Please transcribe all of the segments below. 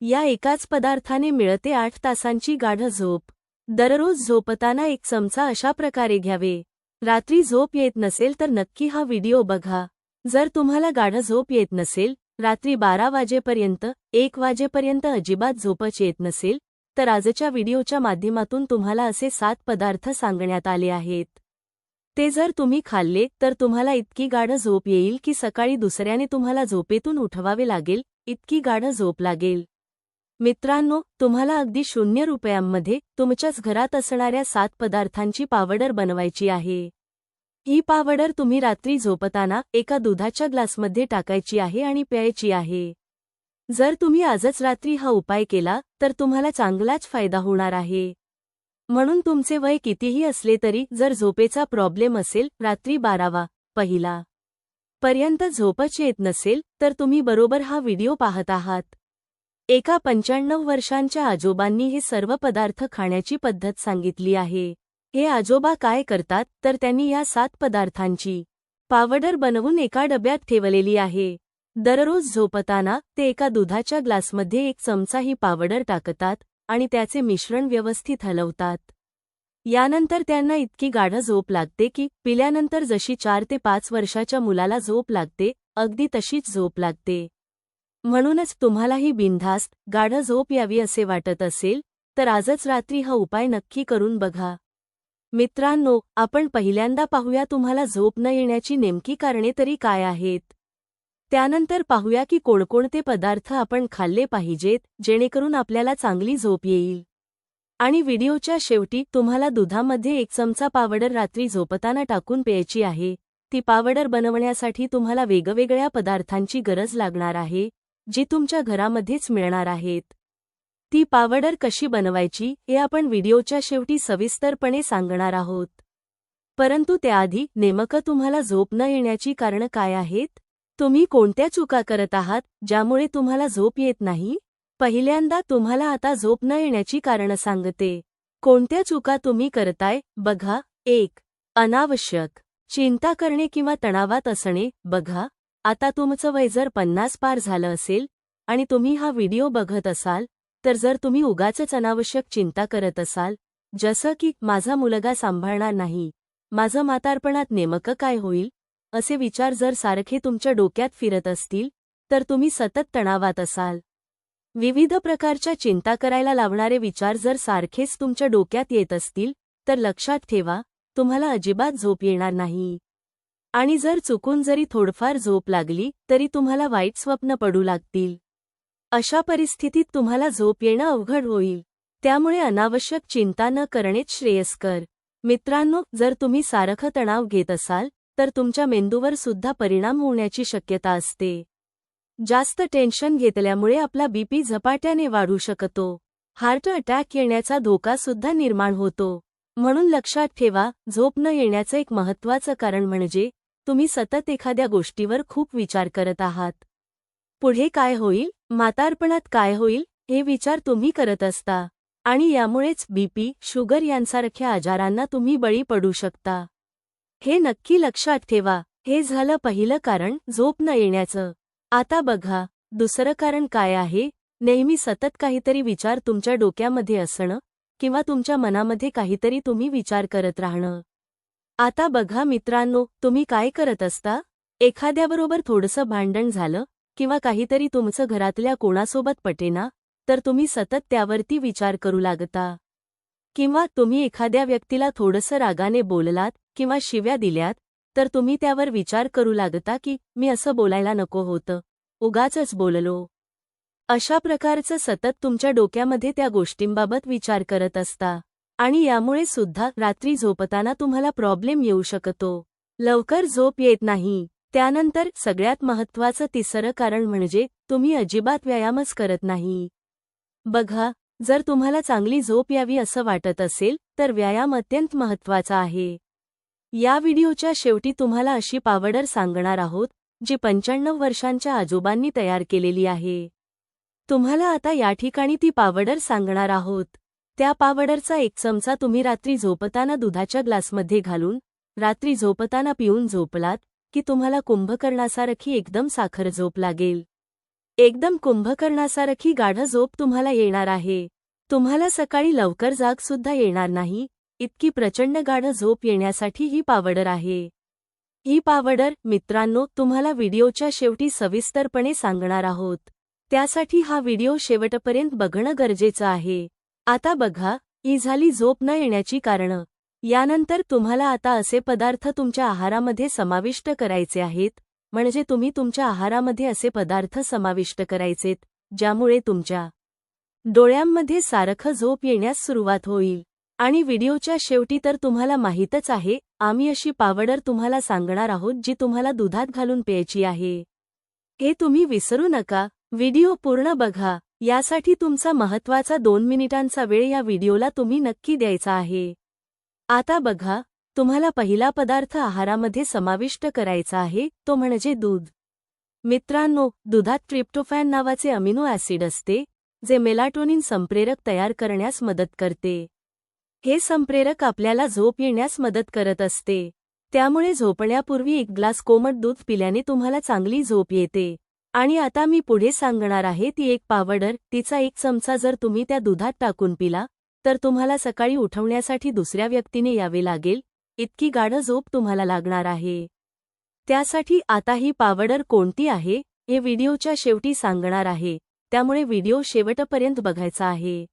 या एकाच पदार्थाने मिळते आठ तासांची गाढ झोप. दररोज झोपताना एक चमचा अशा प्रकारे घ्यावे. रात्री झोप येत नसेल तर नक्की हा व्हिडिओ बघा. जर तुम्हाला गाढ झोप येत नसेल रात्री बारा वाजेपर्यंत एक वाजेपर्यंत अजिबात झोपच येत नसेल तर आजच्या व्हिडिओच्या माध्यमातून तुम्हाला असे सात पदार्थ सांगण्यात आले आहेत. ते जर तुम्ही खाल्ले तर तुम्हाला इतकी गाढ झोप येईल की सकाळी दुसऱ्याने तुम्हाला झोपेतून उठवावे लागेल इतकी गाढ झोप लागेल. मित्रांनो तुम्हाला अगदी शून्य रुपयांमध्ये तुमच्याच घरात असणाऱ्या सात पदार्थांची पावडर बनवायची आहे. ही पावडर तुम्ही रात्री झोपताना एका दुधाच्या ग्लासमध्ये टाकायची आहे आणि प्यायची आहे. जर तुम्ही आजच रात्री हा उपाय केला तर तुम्हाला चांगलाच फायदा होणार आहे. म्हणून तुमचे वय कितीही असले तरी जर झोपेचा प्रॉब्लेम असेल रात्री बारावा पहिला पर्यंत झोपच येत नसेल तर तुम्ही बरोबर हा व्हिडिओ पाहत आहात. एका पंच्याण्णव वर्षांच्या आजोबांनी हे सर्व पदार्थ खाण्याची पद्धत सांगितली आहे. हे आजोबा काय करतात तर त्यांनी या सात पदार्थांची पावडर बनवून एका डब्यात ठेवलेली आहे. दररोज झोपताना ते एका दुधाच्या ग्लासमध्ये एक चमचा ही पावडर टाकतात आणि त्याचे मिश्रण व्यवस्थित हलवतात. यानंतर त्यांना इतकी गाढ झोप लागते की पिल्यानंतर जशी चार ते पाच वर्षाच्या मुलाला झोप लागते अगदी तशीच झोप लागते. म्हणूनच तुम्हालाही बिनधास्त गाढ झोप यावी असे वाटत असेल तर आजच रात्री हा उपाय नक्की करून बघा. मित्रांनो आपण पहिल्यांदा पाहूया तुम्हाला झोप न येण्याची नेमकी कारणे तरी काय आहेत. त्यानंतर पाहूया की कोणकोणते पदार्थ आपण खाल्ले पाहिजेत जेणेकरून आपल्याला चांगली झोप येईल. आणि व्हिडिओच्या शेवटी तुम्हाला दुधामध्ये एक चमचा पावडर रात्री झोपताना टाकून प्यायची आहे. ती पावडर बनवण्यासाठी तुम्हाला वेगवेगळ्या पदार्थांची गरज लागणार आहे. जी तुमच्या घरामध्येच मिळणार आहेत. ती पावडर कशी बनवायची हे आपण व्हिडिओच्या शेवटी सविस्तरपणे सांगणार आहोत. परंतु त्याआधी नेमकं तुम्हाला झोप न येण्याची कारणं काय आहेत? तुम्ही कोणत्या चुका करत आहात ज्यामुळे तुम्हाला झोप येत नाही? पहिल्यांदा तुम्हाला आता झोप न येण्याची कारणं सांगते. कोणत्या चुका तुम्ही करताय? बघा एक अनावश्यक चिंता करणे किंवा तणावात असणे बघा. आता तुमचं वय जर पन्नास पार झालं असेल आणि तुम्ही हा व्हिडिओ बघत असाल तर जर तुम्ही उगाचच अनावश्यक चिंता करत असाल जसं की माझा मुलगा सांभाळणार नाही माझं म्हातारपणात नेमकं काय होईल असे विचार जर सारखे तुमच्या डोक्यात फिरत असतील तर तुम्ही सतत तणावात असाल. विविध प्रकारच्या चिंता करायला लावणारे विचार जर सारखेच तुमच्या डोक्यात येत असतील तर लक्षात ठेवा तुम्हाला अजिबात झोप येणार नाही. आणि जर चुकून जरी थोडफार झोप लागली तरी तुम्हाला वाईट स्वप्न पडू लागतील. अशा परिस्थितीत तुम्हाला झोप येणं अवघड होईल. त्यामुळे अनावश्यक चिंता न करणेच श्रेयस्कर. मित्रांनो जर तुम्ही सारखं तणाव घेत असाल तर तुमच्या मेंदूवर सुद्धा परिणाम होण्याची शक्यता असते. जास्त टेन्शन घेतल्यामुळे आपला बीपी झपाट्याने वाढू शकतो. हार्ट अटॅक येण्याचा धोका सुद्धा निर्माण होतो. म्हणून लक्षात ठेवा झोप न येण्याचं एक महत्त्वाचं कारण म्हणजे तुम्ही सतत एखाद्या गोष्टीवर खूप विचार करत आहात. पुढे काय होईल? म्हातारपणात काय होईल? हे विचार तुम्ही करत असता. आणि यामुळेच बीपी शुगर यांसारख्या आजारांना तुम्ही बळी पडू शकता. हे नक्की लक्षात ठेवा. हे झालं पहिलं कारण झोप न येण्याचं. आता बघा दुसरं कारण काय आहे? नेहमी सतत काहीतरी विचार तुमच्या डोक्यामध्ये असणं किंवा तुमच्या मनामध्ये काहीतरी तुम्ही विचार करत राहणं. आता बघा मित्रांनो तुम्ही काय करत असता? एखाद्याबरोबर थोडंसं भांडण झालं किंवा काहीतरी तुमचं घरातल्या कोणासोबत पटेना तर तुम्ही सतत त्यावरती विचार करू लागता. किंवा तुम्ही एखाद्या व्यक्तीला थोडंसं रागाने बोललात किंवा शिव्या दिल्यात तर तुम्ही त्यावर विचार करू लागता की मी असं बोलायला नको होतं. उगाचच बोललो. अशा प्रकारचं सतत तुमच्या डोक्यामध्ये त्या गोष्टींबाबत विचार करत असता. आणि यामुळे सुद्धा रात्री झोपताना तुम्हाला प्रॉब्लेम येऊ शकतो. लवकर झोप येत नाही. त्यानंतर सगळ्यात महत्त्वाचं तिसरं कारण म्हणजे तुम्ही अजिबात व्यायामच करत नाही. बघा जर तुम्हाला चांगली झोप यावी असं वाटत असेल तर व्यायाम अत्यंत महत्त्वाचा आहे. या व्हिडिओच्या शेवटी तुम्हाला अशी पावडर सांगणार आहोत जी पंच्याण्णव वर्षांच्या आजोबांनी तयार केलेली आहे. तुम्हाला आता या ठिकाणी ती पावडर सांगणार आहोत. त्या पावडरचा एक चमचा तुम्ही रात्री झोपताना दुधाच्या ग्लासमध्ये घालून रात्री झोपताना पिऊन झोपलात की तुम्हाला कुंभकर्णासारखी एकदम साखर झोप लागेल. एकदम कुंभकर्णासारखी गाढ झोप तुम्हाला येणार आहे. तुम्हाला सकाळी लवकर जाग सुद्धा येणार नाही इतकी प्रचंड गाढ झोप येण्यासाठी ही पावडर आहे. ही पावडर मित्रांनो तुम्हाला व्हिडिओच्या शेवटी सविस्तरपणे सांगणार आहोत. त्यासाठी हा व्हिडिओ शेवटपर्यंत बघणं गरजेचं आहे. आता बघा ही झाली झोप न येण्याची कारणं. यानंतर तुम्हाला आता असे पदार्थ तुमच्या आहारामध्ये समाविष्ट करायचे आहेत म्हणजे तुम्ही तुमच्या आहारामध्ये असे पदार्थ समाविष्ट करायचेत ज्यामुळे तुमच्या डोळ्यांमध्ये सारखं झोप येण्यास सुरुवात होईल. आणि व्हिडिओच्या शेवटी तर तुम्हाला माहीतच आहे आम्ही अशी पावडर तुम्हाला सांगणार आहोत जी तुम्हाला दुधात घालून प्यायची आहे. हे तुम्ही विसरू नका व्हिडिओ पूर्ण बघा. यासाठी तुमचा महत्त्वाचा दोन मिनिटांचा वेळ या व्हिडिओला तुम्ही नक्की द्यायचा आहे. आता बघा तुम्हाला पहिला पदार्थ आहारामध्ये समाविष्ट करायचा आहे तो म्हणजे दूध. मित्रांनो दुधात ट्रिप्टोफॅन नावाचे अमिनो ॲसिड असते जे मेलाटोनिन संप्रेरक तयार करण्यास मदत करते. हे संप्रेरक आपल्याला झोप येण्यास मदत करत असते. त्यामुळे झोपण्यापूर्वी एक ग्लास कोमट दूध पिल्याने तुम्हाला चांगली झोप येते. आणि आता मी पुढे सांगणार आहे ती एक पावडर तिचा एक चमचा जर तुम्ही त्या दुधात टाकून पिला तर तुम्हाला सकाळी उठवण्यासाठी दुसऱ्या व्यक्तीने यावे लागेल इतकी गाढ झोप तुम्हाला लागणार आहे. त्यासाठी आता ही पावडर कोणती आहे हे व्हिडिओच्या शेवटी सांगणार आहे त्यामुळे व्हिडिओ शेवटपर्यंत बघायचा आहे.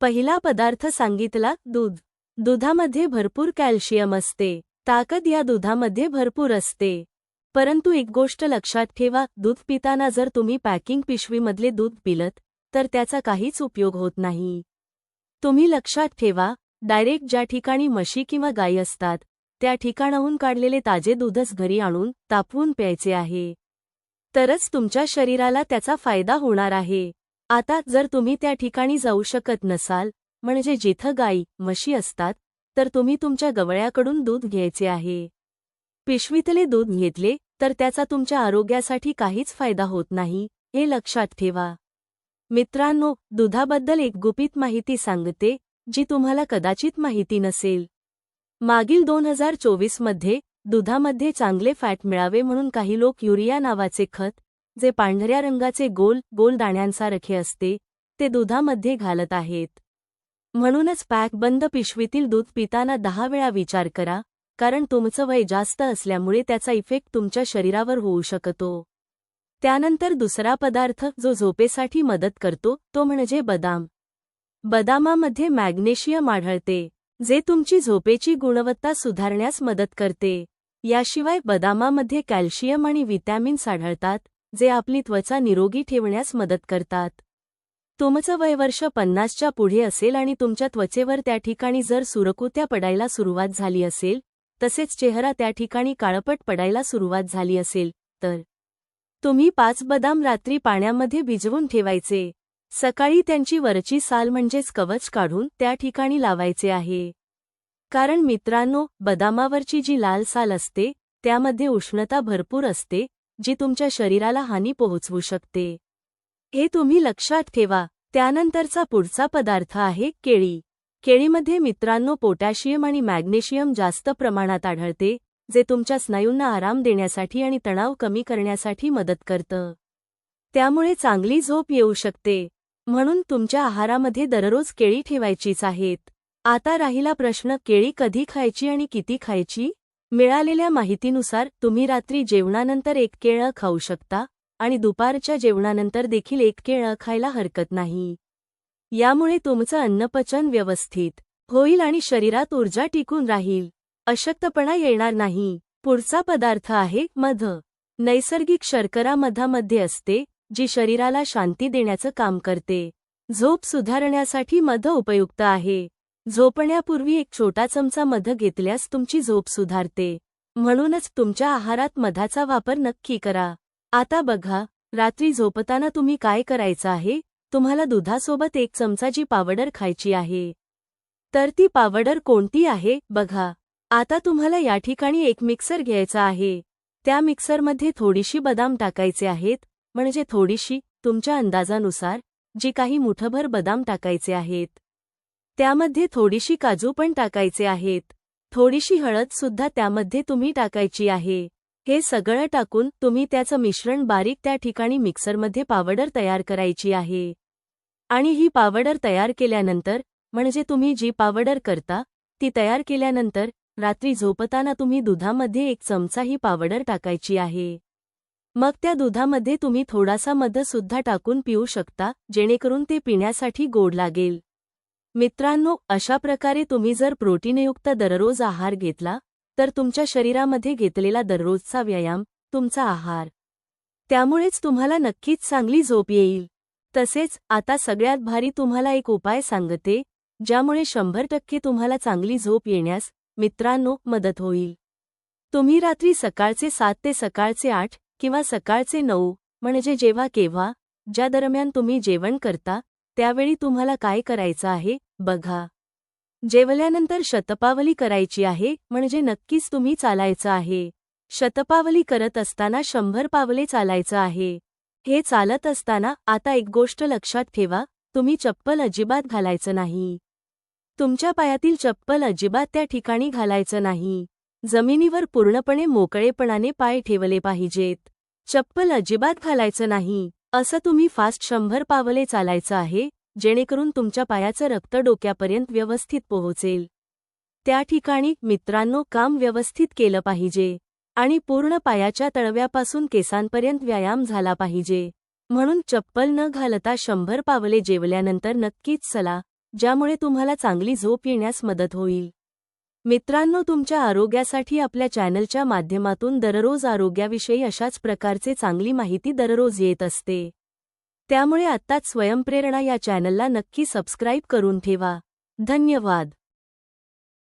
पहिला पदार्थ सांगितला दूध. दुधामध्ये भरपूर कॅल्शियम असते. ताकद या दुधामध्ये भरपूर असते. परंतु एक गोष्ट लक्षात ठेवा दूध पिताना जर तुम्ही पॅकिंग पिशवीमधले दूध पिलत तर त्याचा काहीच उपयोग होत नाही. तुम्ही लक्षात ठेवा डायरेक्ट ज्या ठिकाणी म्हशी किंवा गायी असतात त्या ठिकाणाहून काढलेले ताजे दूधच घरी आणून तापवून प्यायचे आहे. तरच तुमच्या शरीराला त्याचा फायदा होणार आहे. आता जर तुम्ही त्या ठिकाणी जाऊ शकत नसाल म्हणजे जिथं गायी म्हशी असतात तर तुम्ही तुमच्या गवळ्याकडून दूध घ्यायचे आहे. पिशवीतले दूध घेतले तर त्याचा तुमच्या आरोग्यासाठी काहीच फायदा होत नाही हे लक्षात ठेवा. मित्रांनो दुधाबद्दल एक गुपित माहिती सांगते जी तुम्हाला कदाचित माहिती नसेल. मागील दोन हजार चोवीसमध्ये दुधामध्ये चांगले फॅट मिळावे म्हणून काही लोक युरिया नावाचे खत जे पांढऱ्या रंगाचे गोल गोल दाण्यांसारखे असते ते दुधामध्ये घालत आहेत. म्हणूनच पॅक बंद पिशवीतील दूध पिताना दहा वेळा विचार करा कारण तुमचं वय जास्त असल्यामुळे त्याचा इफेक्ट तुमच्या शरीरावर होऊ शकतो. त्यानंतर दुसरा पदार्थ जो झोपेसाठी मदत करतो तो म्हणजे बदाम. बदामामध्ये मॅग्नेशियम आढळते जे तुमची झोपेची गुणवत्ता सुधारण्यास मदत करते. याशिवाय बदामामध्ये कॅल्शियम आणि व्हिटॅमिन्स आढळतात जे आपली त्वचा निरोगी ठेवण्यास मदत करतात. तुमचं वय वर्ष पन्नासच्या पुढे असेल आणि तुमच्या त्वचेवर त्या ठिकाणी जर सुरकुत्या पडायला सुरुवात झाली असेल तसेच चेहरा त्या ठिकाणी काळपट पडायला सुरुवात झाली असेल तर. तुम्ही पाच बदाम रात्री पाण्यामध्ये भिजवून ठेवायचे. सकाळी त्यांची वरची साल म्हणजेच कवच काढून त्या ठिकाणी लावायचे आहे. कारण मित्रांनो बदामावरची जी लाल साल असते त्यामध्ये उष्णता भरपूर असते जी तुमच्या शरीराला हानी पोहोचवू शकते. हे तुम्ही लक्षात ठेवा त्यानंतरचा पुढचा पदार्थ आहे केळी. केळीमध्ये मित्रांनो पोटॅशियम आणि मॅग्नेशियम जास्त प्रमाणात आढळते जे तुमच्या स्नायूंना आराम देण्यासाठी आणि तणाव कमी करण्यासाठी मदत करतं. त्यामुळे चांगली झोप येऊ शकते. म्हणून तुमच्या आहारामध्ये दररोज केळी ठेवायचीच आहेत. आता राहिला प्रश्न केळी कधी खायची आणि किती खायची? मिळालेल्या माहितीनुसार तुम्ही रात्री जेवणानंतर एक केळं खाऊ शकता आणि दुपारच्या जेवणानंतर देखील एक केळं खायला हरकत नाही. यामुळे तुमचं अन्नपचन व्यवस्थित होईल आणि शरीरात ऊर्जा टिकून राहील. अशक्तपणा येणार नाही. पुढचा पदार्थ आहे मध. नैसर्गिक शर्करा मधामध्ये असते जी शरीराला शांती देण्याचं काम करते. झोप सुधारण्यासाठी मध उपयुक्त आहे. झोपण्यापूर्वी एक छोटा चमचा मध घेतल्यास तुमची झोप सुधारते. म्हणूनच तुमच्या आहारात मधाचा वापर नक्की करा. आता बघा रात्री झोपताना तुम्ही काय करायचं आहे? तुम्हाला दुधासोबत एक चमचाची पावडर खायची आहे. तर ती पावडर कोणती आहे? बघा. आता तुम्हाला या ठिकाणी एक मिक्सर घ्यायचा आहे. त्या मिक्सरमध्ये थोडीशी बदाम टाकायचे आहेत. म्हणजे थोडीशी तुमच्या अंदाजानुसार जी काही मुठभर बदाम टाकायचे आहेत. त्यामध्ये थोडीशी काजू पण टाकायचे आहेत. थोडीशी हळद सुद्धा त्यामध्ये तुम्ही टाकायची आहे. हे सगळं टाकून तुम्ही त्याचं मिश्रण बारीक त्या ठिकाणी मिक्सरमध्ये पावडर तयार करायची आहे. आणि ही पावडर तयार केल्यानंतर म्हणजे तुम्ही जी पावडर करता ती तयार केल्यानंतर रात्री झोपताना तुम्ही दुधामध्ये एक चमचा ही पावडर टाकायची आहे. मग त्या दुधामध्ये तुम्ही थोडासा मध सुद्धा टाकून पिऊ शकता जेणेकरून ते पिण्यासाठी गोड लागेल. मित्रांनो अशा प्रकारे तुम्ही जर प्रोटीनयुक्त दररोज आहार घेतला तर तुमच्या शरीरामध्ये घेतलेला दररोजचा व्यायाम तुमचा आहार. त्यामुळेच तुम्हाला नक्कीच चांगली झोप येईल. तसेच आता सगळ्यात भारी तुम्हाला एक उपाय सांगते ज्यामुळे शंभर टक्के तुम्हाला चांगली झोप येण्यास मित्रांनो मदत होईल. तुम्ही रात्री सकाळचे सात ते सकाळचे आठ किंवा सकाळचे नऊ म्हणजे जेव्हा केव्हा ज्या दरम्यान तुम्ही जेवण करता त्यावेळी तुम्हाला काय करायचं आहे बघा. जेवल्यानंतर शतपावली करायची आहे म्हणजे नक्कीच तुम्ही चालायचं आहे. शतपावली करत असताना शंभर पावले चालायचं आहे. हे चालत असताना आता एक गोष्ट लक्षात ठेवा तुम्ही चप्पल अजिबात घालायचं नाही. तुमच्या पायातील चप्पल अजिबात त्या ठिकाणी घालायचं नाही. जमिनीवर पूर्णपणे मोकळेपणाने पाय ठेवले पाहिजेत. चप्पल अजिबात घालायचं नाही. असं तुम्ही फास्ट शंभर पावले चालायचं आहे जेणेकरून तुमच्या पायाचं रक्त डोक्यापर्यंत व्यवस्थित पोहोचेल. त्या ठिकाणी मित्रांनो काम व्यवस्थित केलं पाहिजे. आणि पूर्ण पायाच्या तळव्यापासून केसांपर्यंत व्यायाम झाला पाहिजे. म्हणून चप्पल न घालता शंभर पावले जेवल्यानंतर नक्कीच चला ज्यामुळे तुम्हाला चांगली झोप येण्यास मदत होईल. मित्रांनो तुमच्या आरोग्यासाठी आपल्या चॅनलच्या माध्यमातून दररोज आरोग्याविषयी अशाच प्रकारचे चांगली माहिती दररोज येत असते. त्यामुळे आत्ताच स्वयंप्रेरणा या चॅनलला नक्की सबस्क्राईब करून ठेवा. धन्यवाद.